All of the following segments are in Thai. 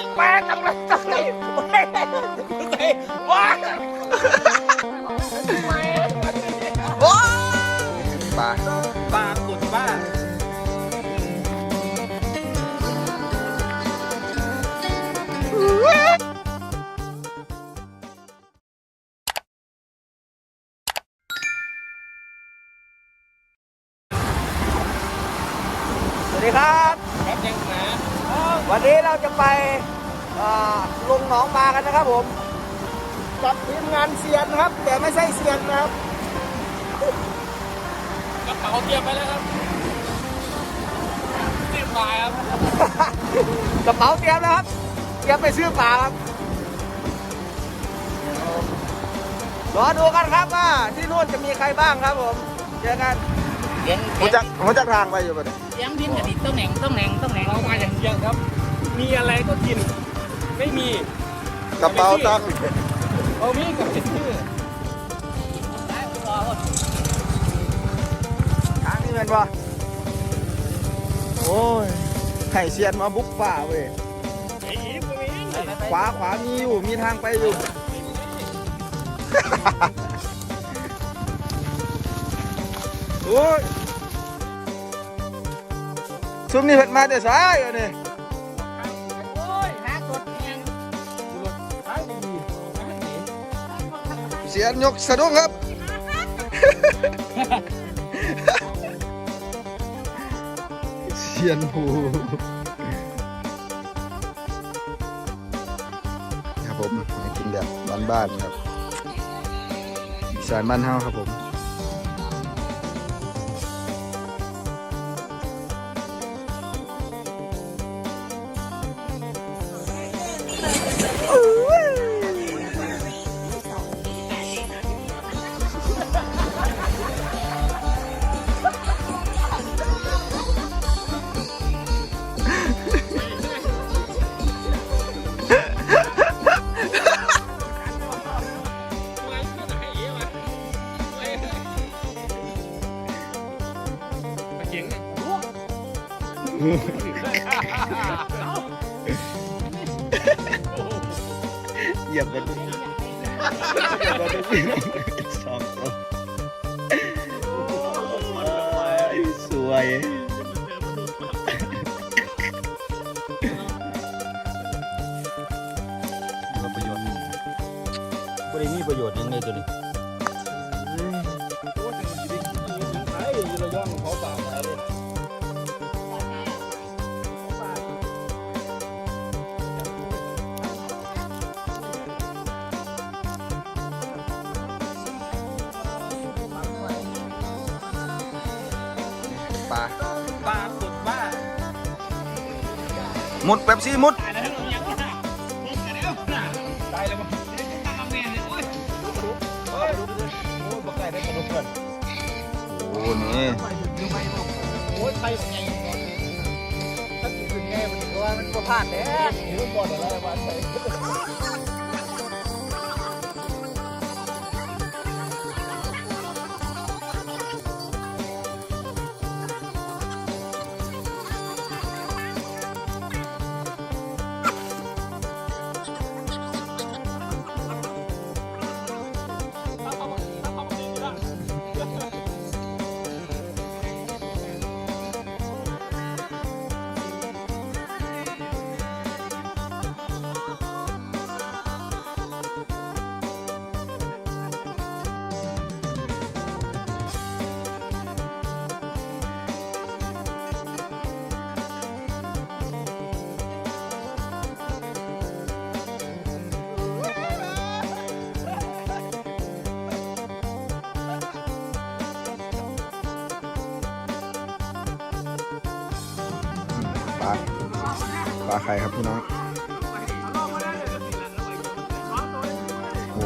ยแปลกจังเลยจังเลยว้าโอ้ยปลาปลากดบ้าสวัสดีครับครับยังหนาวันนี้เราจะไปเอ่อ ลงหนองปลากันนะครับผมกับทีมงานเซียนนะครับ แต่ไม่ใช่เซียนนะครับกระเป๋าเตรียมไปแล้วครับเตรียมมาครับกระเป๋าเตรียมแล้วครับเตรียมไปซื้อปลาครับรอดูกันครับว่าที่นู่นจะมีใครบ้างครับผมเจอกันเลี้ยงผมจะผมจะทางไปอยู่ปะเนี่ยเลี้ยงพินกับดิต้องแหน่งต้องแหน่งต้องแหน่งเรามาอย่างเดียวครับ มีอะไรก็กิน ไม่มีกระเป๋าตังค์เอามีกับเป็นชื่อทางนี้เป็นปะโอ้ยไข่เซียนมาบุกป่าเว้ยไอ้อีฟก็มีขวาขวามีอยู่ มีทางไปอยู่ โอ้ยซุมนี่เผ็ดมาแต่สายอันนี้ สียนยกสะดุ้งครับ เสียนผูครับผมกินแบบบ้านๆครับสานบ้านเฮาครับผม เหยียบกันเหยียบกันสองตัวสวยประโยชน์บริมีประโยชน์ยังไงตัวนี้ ปลาปลากดบ้ามุดเป๊ปซี่มุดตายแล้วยังไม่ได้ตายแล้วมั้งทำแม่เลยโอ้ยโอ้ยโอ้ยบอกไก่ได้กระดูกก่อนโอ้นี่โอ้ยไทยเป็นไงถ้าถึงไงมันก็ว่ามันก็พลาดแน่หรือก่อนอะไรมาใส่าปลาใครครับพี่น้องโอ้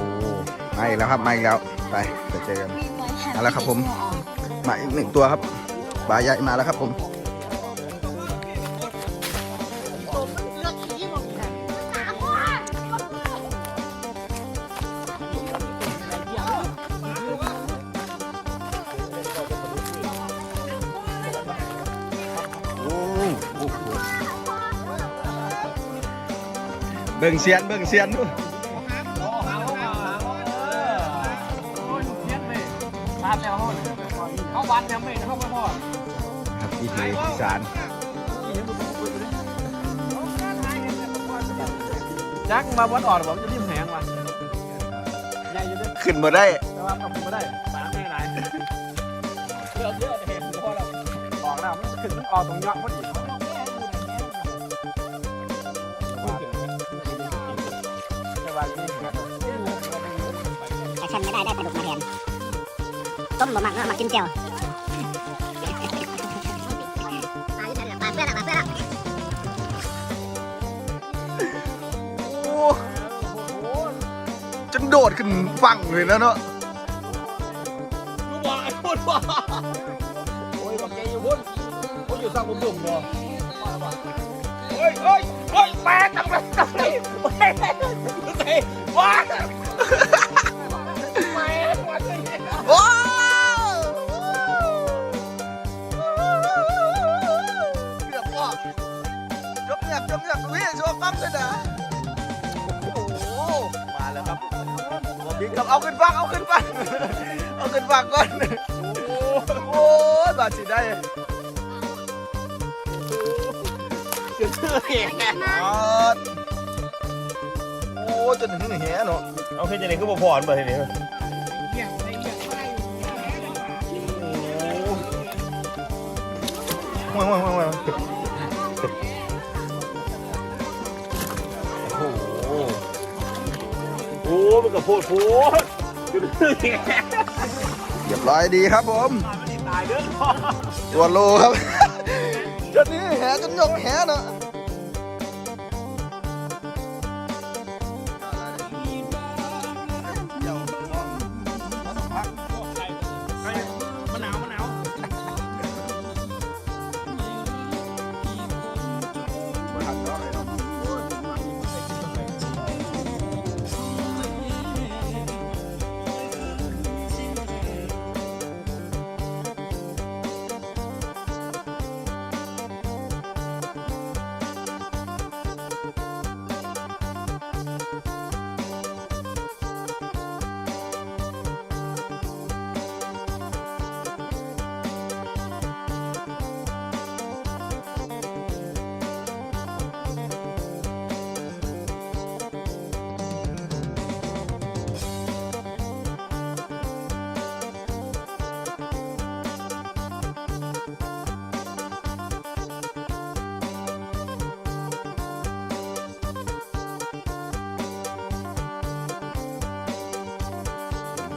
มาอีกแล้วครับมาอีกแล้วไปจะเจอกันมาแล้วครับผมมาอีกหนึ่งตัวครับปลาใหญ่มาแล้วครับผม เบิ่งเซียนเบิ่งเซียนดูตามแล้วเขาวันยังไม่เข้าพ่อครับอีทีอีสานจักมาวัดอ่อนบอกจะรีบแหงว่ะใหญ่อยู่ด้วยขึ้นมาได้แต่ว่าทำไม่ได้สามไม่ไหนเลือกเยอะเห็นพอแล้วออกแล้วมันขึ้นมันออกตรงยอดพอดี ได้ได้ปลาดุกมาแทนต้มบะหมักเนาะมากินเจียวปลาเพื่อนละปลาเพื่อนละโอ้จนโดดขึ้นฝั่งเลยนะเนาะรู้ว่าไอ้พูดว่าโอ้ยบอกแกอยู่พุ่นพุ่นอยู่สร้างบุ่มบ่เฮ้ยเฮ้ยเฮ้ยแปลกจังเลยจังเลยเฮ้ยเฮ้ยว้า บอกบิ๊กครับเอาขึ้นฝั่งเอาขึ้นฝั่งเอาขึ้นฝั่งก่อนโอ้ยบาดสิได้เสียชื่อเองอ๋อโอ้จนถึงแหเนาะเอาแค่จะไหนก็บ่พออันบ่ทีนี้ โอ้มันก็โพดโพดดูดิเรียบร้อยดีครับผม ตายเด้อ ตัวโลครับ จนนี้แหจนยกแหเนาะ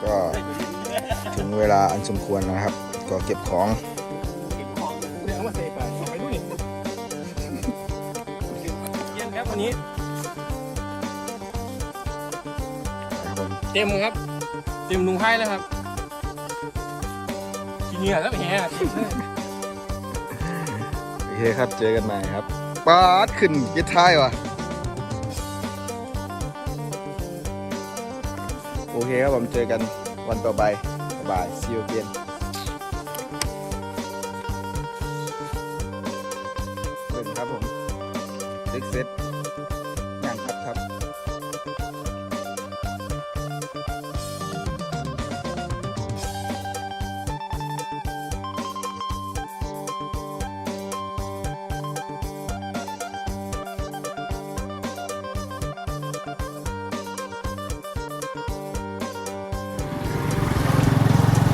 ก็ถึงเวลาอันสมควรแล้วนะครับ ก็เก็บของเดี๋ยวมาเสกไปไปดูนี่เยี่ยมครับวันนี้นะครับผมเต็มครับ เต็มลุงไพ่แล้วครับกินเหงื่อแล้วแหงโอเคครับเจอกันใหม่ครับปาดขึ้นยิดท้ายวะ คครับผมเจอกันวันต่อไปบายบาย see you again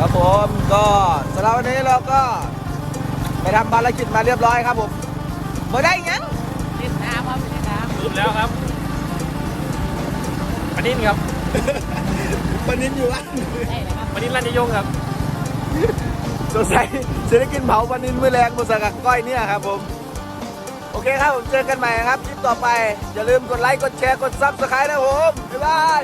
ครับผมก็สำหรับวันนี้เราก็ไปทำภารกิจมาเรียบร้อยครับผมมาได้ยังเล่นน้ำครับเล่นน้ำสุดแล้วครับปนินครับปนินอยู่ร้านได้เลยครับปนินรันยงครับสงสัยเศรษฐกินเผาปนินไม่แรงบุษกับก้อยเนี่ยครับผมโอเคครับผมเจอกันใหม่ครับคลิปต่อไป อย่าลืมกดไลค์ กดแชร์ กดซับสไครต์นะผม บ๊ายบาย